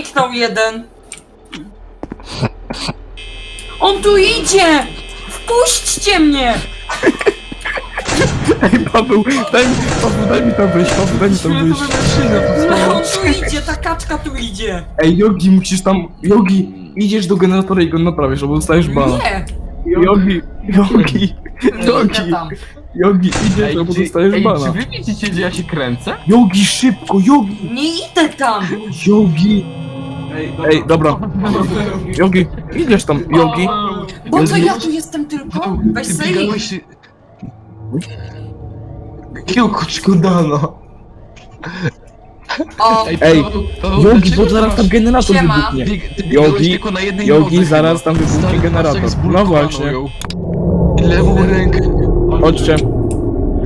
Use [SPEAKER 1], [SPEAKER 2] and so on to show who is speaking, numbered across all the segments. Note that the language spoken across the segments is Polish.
[SPEAKER 1] Zniknął jeden. On tu idzie! Wpuśćcie mnie!
[SPEAKER 2] Ej, Paweł, daj mi, Paweł, daj mi tam wyjść, Paweł, daj mi tam wyjść.
[SPEAKER 1] No, on tu idzie, ta kaczka tu idzie!
[SPEAKER 2] Ej, Jogi, musisz tam, Jogi, idziesz do generatora i go naprawisz, albo dostajesz bana.
[SPEAKER 1] Nie!
[SPEAKER 2] Jogi, Jogi, Jogi,
[SPEAKER 1] tam.
[SPEAKER 2] Jogi, idziesz, albo
[SPEAKER 3] czy,
[SPEAKER 2] dostajesz
[SPEAKER 3] ej,
[SPEAKER 2] bana.
[SPEAKER 3] czy wy widzicie, gdzie ja się kręcę?
[SPEAKER 2] Jogi, szybko, Jogi,
[SPEAKER 1] Nie idę tam!
[SPEAKER 2] Jogi. Ej, dobra. Jogi, idziesz tam, Jogi.
[SPEAKER 1] Bo to ja tu jestem tylko? Weź sobie
[SPEAKER 3] biegałeś dano.
[SPEAKER 1] O,
[SPEAKER 2] Ej, Jogi, bo zaraz tam generator
[SPEAKER 1] Siema.
[SPEAKER 2] wybuchnie.
[SPEAKER 3] Bieg, ty biegałeś
[SPEAKER 2] Jogi,
[SPEAKER 3] tylko na jednej
[SPEAKER 2] Jogi,
[SPEAKER 3] nodze
[SPEAKER 2] zaraz
[SPEAKER 3] chyba.
[SPEAKER 2] tam wybuchnie
[SPEAKER 3] Stary,
[SPEAKER 2] generator.
[SPEAKER 3] patrz, jak
[SPEAKER 2] No
[SPEAKER 3] zbulkowaną
[SPEAKER 2] właśnie.
[SPEAKER 3] ją. I lewą rękę.
[SPEAKER 2] Chodźcie.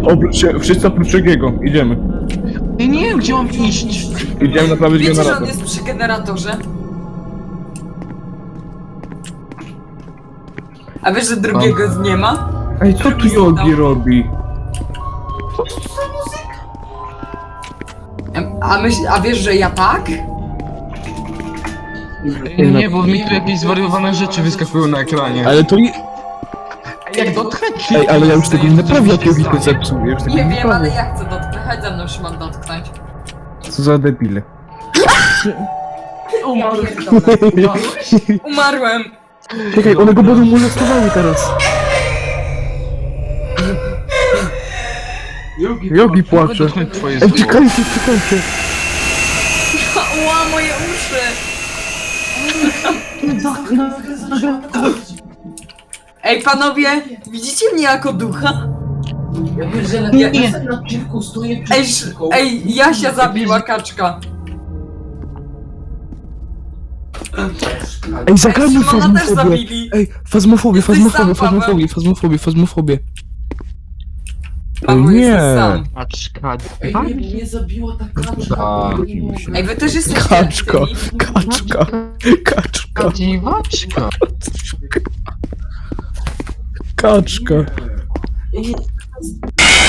[SPEAKER 2] Oprócz się, wszyscy oprócz Jogiego, idziemy.
[SPEAKER 3] Ja nie wiem, gdzie mam iść.
[SPEAKER 2] Idziemy naprawić
[SPEAKER 1] wiecie, że on
[SPEAKER 2] generator.
[SPEAKER 1] jest przy generatorze? A wiesz, że drugiego nie ma?
[SPEAKER 2] Ej, co tu Jogi robi?
[SPEAKER 1] A, myśl, a wiesz, że ja tak?
[SPEAKER 3] Nie, nie, bo mi tu jakieś zwariowane rzeczy wyskakują na ekranie.
[SPEAKER 2] Ale to i...
[SPEAKER 3] Jak dotknę
[SPEAKER 2] Ej, ale ja już tego nie naprawię, jak Jogi to zepsuł. Ja już tego
[SPEAKER 1] Nie
[SPEAKER 2] nie
[SPEAKER 1] wiem, ale ja chcę dotknąć. Mną, Szymon, dotknąć.
[SPEAKER 2] Co za debile.
[SPEAKER 1] Umarłem!
[SPEAKER 2] Czekaj, one go będą molestowały teraz. Jogi płacze.
[SPEAKER 3] dotknąć twoje
[SPEAKER 2] Ej,
[SPEAKER 3] zło.
[SPEAKER 2] czekajcie, czekajcie.
[SPEAKER 1] Ła, moje uszy! Ej, panowie, widzicie mnie jako ducha?
[SPEAKER 4] Ja pierdzielę,
[SPEAKER 1] Nie,
[SPEAKER 4] ja na piwku, stoję przed
[SPEAKER 1] Ej, Jasia zabiła kaczka.
[SPEAKER 2] Ej, zagrajmy
[SPEAKER 1] Szymona też
[SPEAKER 2] fazmofobię.
[SPEAKER 1] zabili.
[SPEAKER 2] Ej, fazmofobię,
[SPEAKER 1] Jesteś
[SPEAKER 2] fazmofobię,
[SPEAKER 1] sam, Paweł.
[SPEAKER 2] fazmofobię, fazmofobię, fazmofobię.
[SPEAKER 1] Paweł,
[SPEAKER 2] nie.
[SPEAKER 1] sam.
[SPEAKER 3] Kaczka.
[SPEAKER 4] Ej, nie, mnie zabiła ta kaczka.
[SPEAKER 3] Tak.
[SPEAKER 4] nie.
[SPEAKER 1] Ej, wy też jesteście
[SPEAKER 2] Kaczka,
[SPEAKER 1] tymi.
[SPEAKER 2] kaczka, kaczka,
[SPEAKER 3] Dziwaczka.
[SPEAKER 2] kaczka.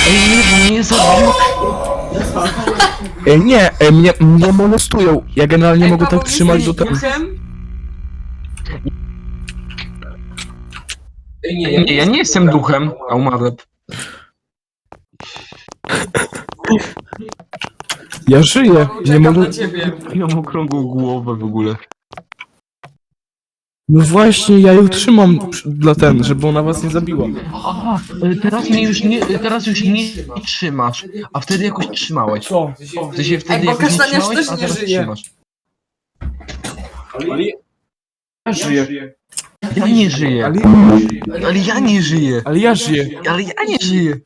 [SPEAKER 3] Ej, nie, bo mnie zabił.
[SPEAKER 2] Ej, nie, ej, mnie, mnie molestują. Ja generalnie
[SPEAKER 1] Ej,
[SPEAKER 2] mogę tak trzymać do tego.
[SPEAKER 4] Ej, nie,
[SPEAKER 3] Nie, ja nie jestem duchem, a umarłem.
[SPEAKER 2] Ja żyję, nie
[SPEAKER 1] czekam
[SPEAKER 2] mogę...
[SPEAKER 1] na ciebie.
[SPEAKER 3] Ja mam okrągłą głowę w ogóle.
[SPEAKER 2] No właśnie, ja ją trzymam przy- dla ten, żeby ona was nie zabiła.
[SPEAKER 3] Aha, teraz mnie już nie, teraz już nie trzymasz, a wtedy jakoś trzymałeś.
[SPEAKER 2] Co?
[SPEAKER 3] Ty się wtedy
[SPEAKER 1] bo
[SPEAKER 3] jakoś nie
[SPEAKER 1] Kasztaniarz
[SPEAKER 3] trzymałeś,
[SPEAKER 1] też
[SPEAKER 3] a
[SPEAKER 1] nie
[SPEAKER 3] teraz
[SPEAKER 1] żyje.
[SPEAKER 3] trzymasz.
[SPEAKER 2] Ja żyję.
[SPEAKER 3] Ja nie żyję,
[SPEAKER 2] Ale,
[SPEAKER 3] ale ja nie żyję,
[SPEAKER 2] ale ja żyję.
[SPEAKER 3] ale ja nie żyję.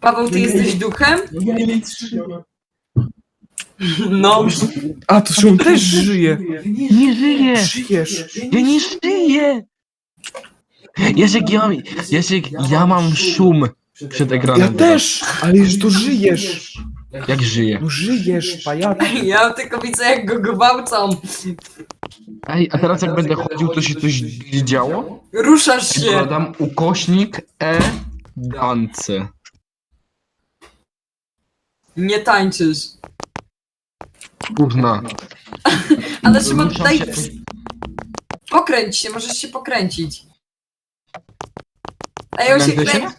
[SPEAKER 1] Paweł, ty jesteś duchem? No.
[SPEAKER 2] A, to Szymon też żyje.
[SPEAKER 3] Nie żyję,
[SPEAKER 2] Żyjesz.
[SPEAKER 3] ja nie żyję. Jasiek, ja, Jasiek, ja mam szum przed ekranem.
[SPEAKER 2] Ja też, ale już to żyjesz.
[SPEAKER 3] Jak żyję?
[SPEAKER 2] No żyjesz, pajac.
[SPEAKER 1] Ja tylko widzę, jak go gwałcą.
[SPEAKER 3] Ej, a teraz jak będę chodził, to się coś działo?
[SPEAKER 1] Ruszasz się.
[SPEAKER 3] Dodam ukośnik E dance.
[SPEAKER 1] Nie tańczysz.
[SPEAKER 3] Kurna.
[SPEAKER 1] Ale Szymon, daj...
[SPEAKER 3] się.
[SPEAKER 1] Pokręć się, możesz się pokręcić. Ej, on się
[SPEAKER 3] Będę się?
[SPEAKER 1] kręci.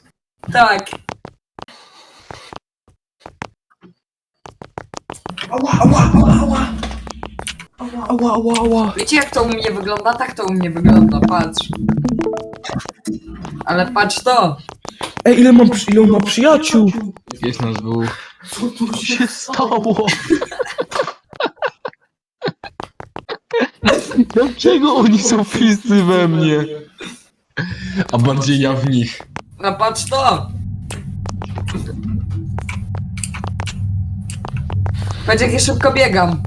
[SPEAKER 1] Tak.
[SPEAKER 4] Ała, ała, ała, ała.
[SPEAKER 2] Ała, ała, ała.
[SPEAKER 1] Wiecie jak to u mnie wygląda? Tak to u mnie wygląda, patrz. Ale patrz to.
[SPEAKER 2] Ej, ile mam, przy- ile on ma przyjaciół?
[SPEAKER 3] Jest nas dwóch.
[SPEAKER 4] Co tu się
[SPEAKER 3] stało? Dlaczego oni są wszyscy we mnie? A bardziej ja w nich.
[SPEAKER 1] No patrz to. Patrz jak ja szybko biegam.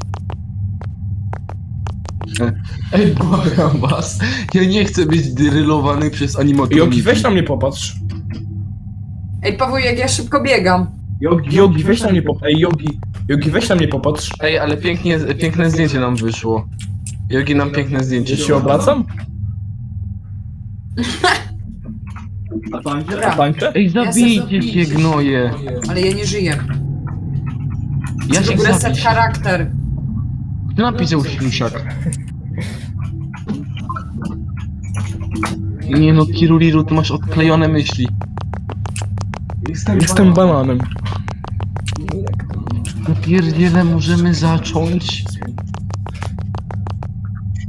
[SPEAKER 3] Ej, błagam was. Ja nie chcę być drylowany przez animatroniki.
[SPEAKER 2] Jogi, weź na mnie popatrz.
[SPEAKER 1] Ej, Paweł, jak ja szybko biegam.
[SPEAKER 2] Jogi, Jogi, weź na mnie popatrz. Ej, Jogi, Jogi, weź na mnie popatrz.
[SPEAKER 3] Ej, ale pięknie, piękne zdjęcie nam wyszło. Jogi nam piękne zdjęcie.
[SPEAKER 2] Czy się obracam?
[SPEAKER 4] A
[SPEAKER 2] tańczę?
[SPEAKER 3] Ej, zabijcie się gnoje.
[SPEAKER 1] Ale ja nie żyję.
[SPEAKER 3] Ja się
[SPEAKER 1] Reset charakter.
[SPEAKER 3] Napisał ślusiak. Nie no, Kiruliru, ty masz odklejone myśli.
[SPEAKER 2] Jestem bananem.
[SPEAKER 3] Pierdziele, możemy zacząć?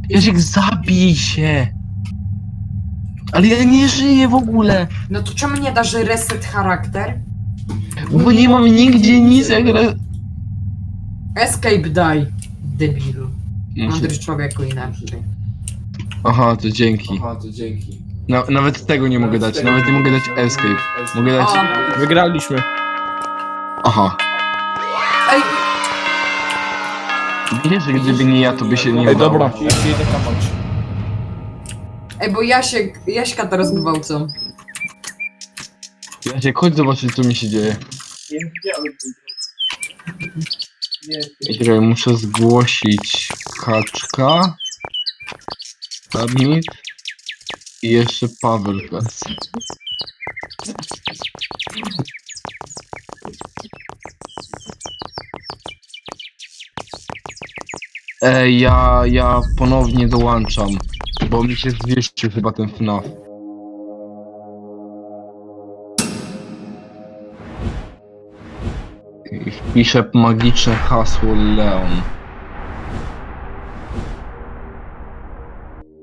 [SPEAKER 3] Jerzyk, zabij się! Ale ja nie żyję w ogóle!
[SPEAKER 1] No to czemu nie dasz reset charakter?
[SPEAKER 3] Bo nie mam nigdzie nic jak... re-
[SPEAKER 1] Escape daj, debilu. Mądry człowieku inaczej.
[SPEAKER 3] Aha, to dzięki.
[SPEAKER 4] Aha, to dzięki.
[SPEAKER 3] Na, nawet tego nie mogę dać, nawet nie mogę dać escape. Mogę dać...
[SPEAKER 1] O,
[SPEAKER 2] Wygraliśmy.
[SPEAKER 3] Aha.
[SPEAKER 1] ej,
[SPEAKER 3] Wiesz, że gdyby nie ja, to by się nie
[SPEAKER 2] Ej,
[SPEAKER 3] udało.
[SPEAKER 2] dobra, idę
[SPEAKER 1] ej, bo Jasiek, Jaśka teraz gwałcą.
[SPEAKER 3] Jasiek, chodź zobaczyć, co mi się dzieje.
[SPEAKER 4] Nie widziałem.
[SPEAKER 3] Czekaj, muszę zgłosić kaczka. Submit. I jeszcze Paweł teraz. Ej, ja, ja ponownie dołączam, bo mi się zwieścił chyba ten FNAF. I Wpiszę magiczne hasło Leon.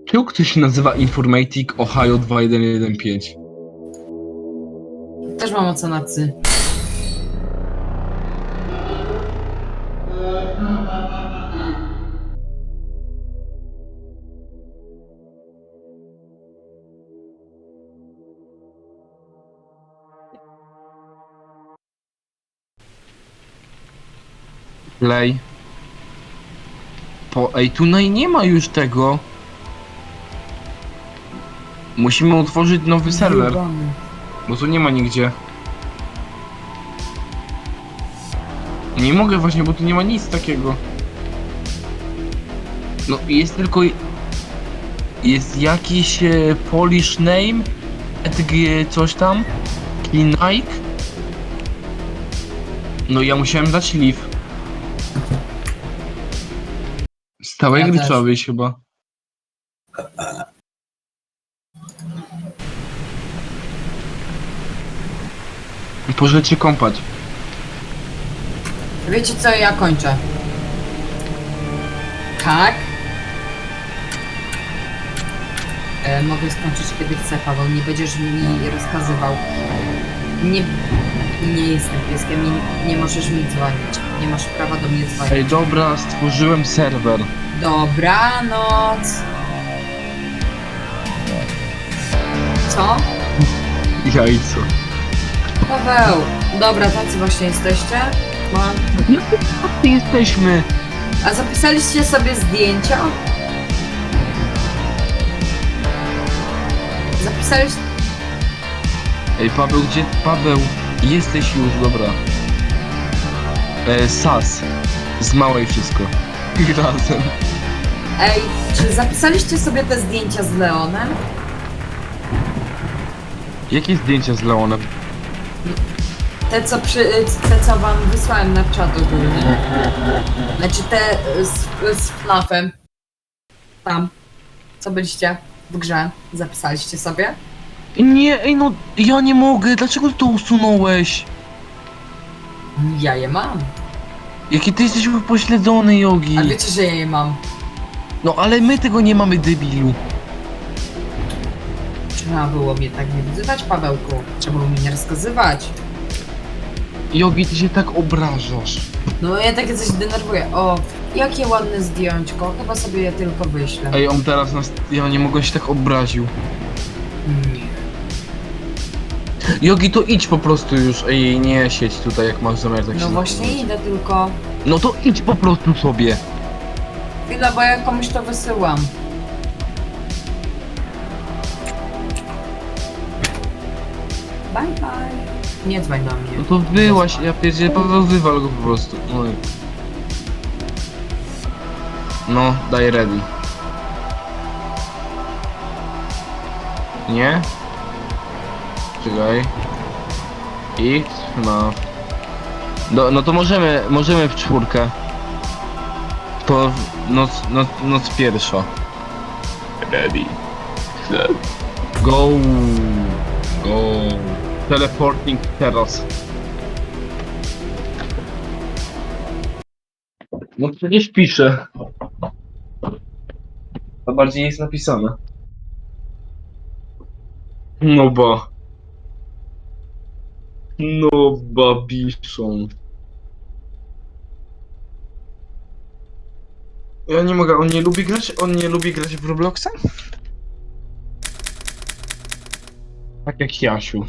[SPEAKER 3] Czemu ktoś się nazywa Informatic Ohio 2115?
[SPEAKER 1] Też mam ocenę
[SPEAKER 3] Play. Po, ej, tutaj nie ma już tego. Musimy utworzyć nowy serwer, bo tu nie ma nigdzie. Nie mogę właśnie, bo tu nie ma nic takiego. No jest tylko... Jest jakiś e, Polish name, etg coś tam, Nike. No ja musiałem dać leave. Z całej
[SPEAKER 1] Ja też.
[SPEAKER 3] wyjść chyba. Się kąpać.
[SPEAKER 1] Wiecie co, ja kończę. Tak. E, mogę skończyć kiedy chcę, Paweł, nie będziesz mi rozkazywał. Nie, nie jestem pieskiem i nie możesz mi dzwonić. Nie masz prawa do mnie dzwonić.
[SPEAKER 3] Ej, dobra, stworzyłem serwer.
[SPEAKER 1] Dobranoc. Co?
[SPEAKER 3] Jajco.
[SPEAKER 1] Paweł, dobra, tacy właśnie jesteście? Mam.
[SPEAKER 3] Ty jesteśmy.
[SPEAKER 1] A zapisaliście sobie zdjęcia? Zapisaliście...
[SPEAKER 3] Ej, Paweł, gdzie? Paweł, jesteś już, dobra. E, Sas. Z małej wszystko. I razem.
[SPEAKER 1] Ej, czy zapisaliście sobie te zdjęcia z Leonem?
[SPEAKER 3] Jakie zdjęcia z Leonem?
[SPEAKER 1] Te co, przy, te, co wam wysłałem na czat ogólny. Znaczy te y, z, z FNAF-em. Tam. Co byliście w grze? Zapisaliście sobie?
[SPEAKER 3] Nie, ej no, ja nie mogę, dlaczego to usunąłeś?
[SPEAKER 1] Ja je mam.
[SPEAKER 3] Jaki ty jesteś upośledzony, Jogi.
[SPEAKER 1] A wiecie, że ja je mam.
[SPEAKER 3] No ale my tego nie mamy, debilu.
[SPEAKER 1] Trzeba było mnie tak nie wyzywać, Pawełku. Trzeba było mi nie rozkazywać.
[SPEAKER 3] Jogi, ty się tak obrażasz.
[SPEAKER 1] No ja takie coś denerwuję. O, jakie ładne zdjęćko. Chyba sobie je tylko wyślę.
[SPEAKER 3] Ej, on teraz nas, ja nie mogę się tak obraził.
[SPEAKER 1] Nie.
[SPEAKER 3] Jogi, to idź po prostu już, ej, nie siedź tutaj, jak masz zamiar tak
[SPEAKER 1] No
[SPEAKER 3] się
[SPEAKER 1] właśnie idę tylko.
[SPEAKER 3] No to idź po prostu sobie.
[SPEAKER 1] Chwila, bo ja komuś to wysyłam. Bye bye. Nie dzwoń do mnie.
[SPEAKER 3] No to wyłaś, ja pierdzielę, Paweł wywal go po prostu. No, i- no daj ready. Nie? Czekaj. X, no. Do, no to możemy, możemy w czwórkę. To Noc, noc, noc pierwsza. Ready. Go. Go. Teleporting teraz. No przecież pisze. A bardziej jest napisane. No ba. No babiszon. Ja nie mogę, on nie lubi grać? On nie lubi grać w Robloxa? Tak jak Jasiu.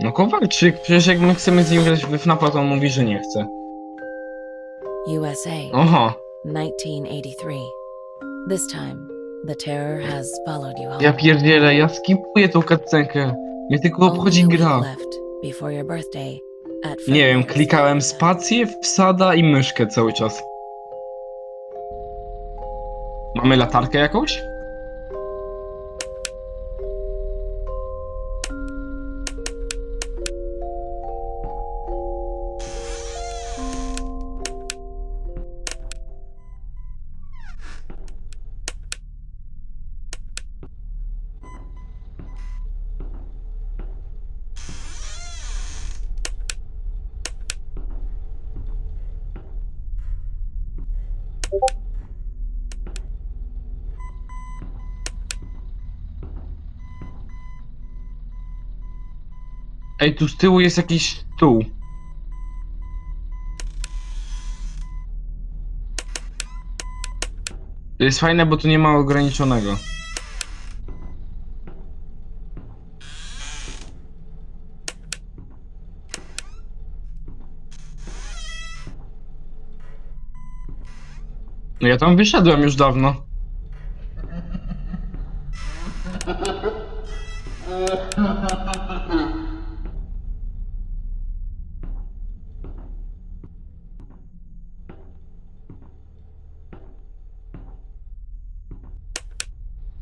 [SPEAKER 3] No Kowalczyk, przecież jak my chcemy z nim grać w FNAFa, to on mówi, że nie chce.
[SPEAKER 5] USA,
[SPEAKER 3] Aha,
[SPEAKER 5] 1983. This time, the terror has followed you all.
[SPEAKER 3] ja pierdzielę, ja skipuję tą cutscenkę. Mnie tylko obchodzi
[SPEAKER 5] Only a
[SPEAKER 3] gra.
[SPEAKER 5] week left before your birthday at
[SPEAKER 3] Nie wiem, klikałem spację, wsada i myszkę cały czas. Mamy latarkę jakąś? Ej, tu z tyłu jest jakiś stół. To jest fajne, bo tu nie ma ograniczonego. No ja tam wyszedłem już dawno.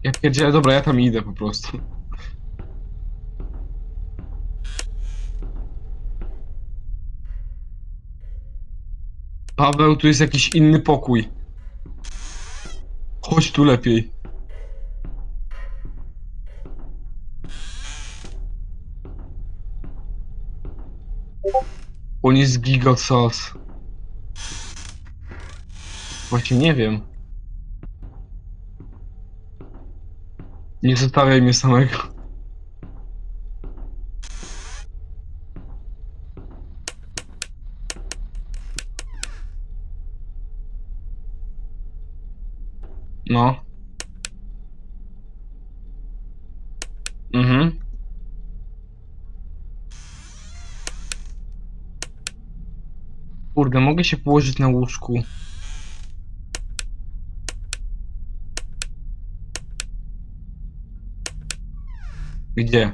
[SPEAKER 3] Ja pierdzielę, dobra, ja tam idę po prostu. Paweł, tu jest jakiś inny pokój. Chodź tu lepiej. On jest gigasas. Właśnie nie wiem. Nie zostawiaj mnie samego. No. Mhm. Kurde, mogę się położyć na łóżku. Kde?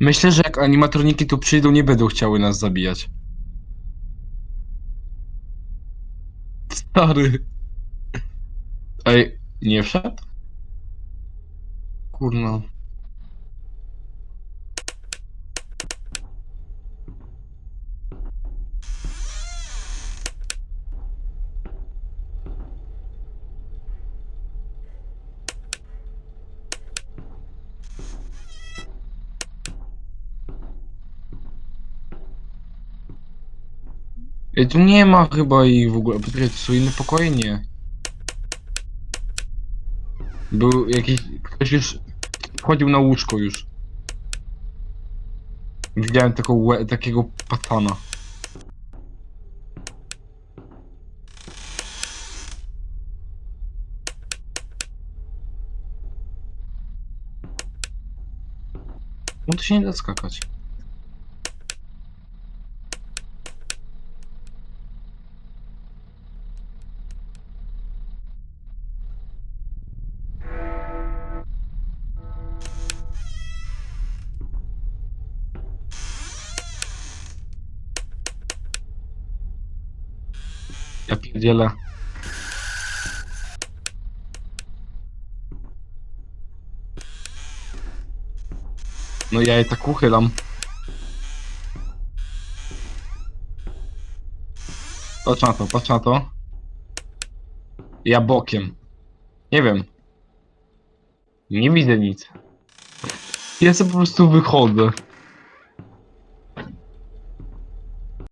[SPEAKER 3] Myślę, że jak animatroniki tu przyjdą, nie będą chciały nas zabijać. Stary. Ej, nie wszedł? Kurna. Tu nie ma chyba ich w ogóle. Poczekaj, to są inne pokoje? Nie. Był jakiś... Ktoś już wchodził na łóżko już. Widziałem taką, takiego patana. No to się nie da skakać. Dzielę. No ja je tak uchylam. Patrz na to, patrz na to. Ja bokiem. Nie wiem. Nie widzę nic. Ja sobie po prostu wychodzę.